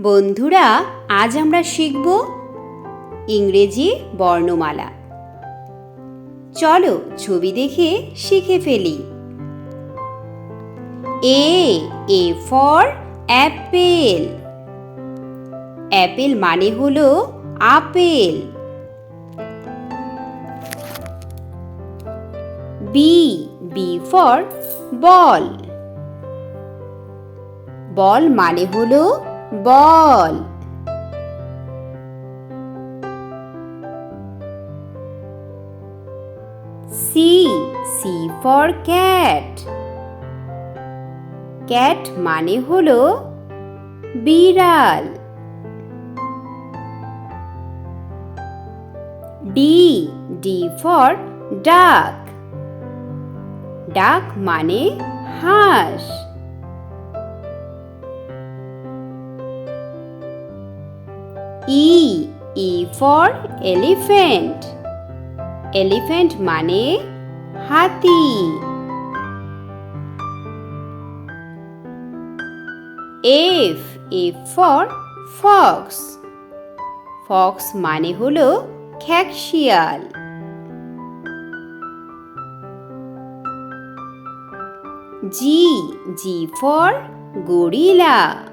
বন্ধুরা, আজ আমরা শিখব ইংরেজি বর্ণমালা। চলো ছবি দেখে শিখে ফেলি। A A for apple apple মানে হলো apple. B B for ball ball মানে হলো বল। C C for cat cat মানে হলো বিড়াল। ডি ডি ফর ডাক ডাক মানে হাঁস। E E for elephant elephant মানে হাতি। F F for fox fox মানে হলো খ্যাকশিয়াল G G for gorilla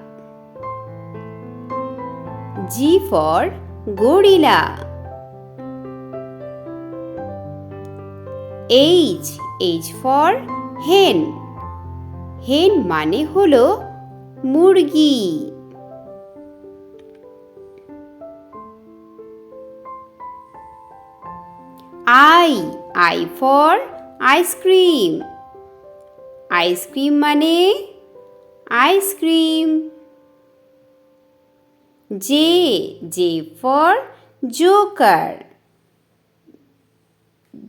G for gorilla. H H for hen. Hen মানে হলো মুরগি। I I for ice cream. Ice cream মানে ice cream. J J for joker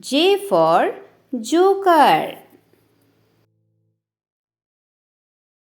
J for joker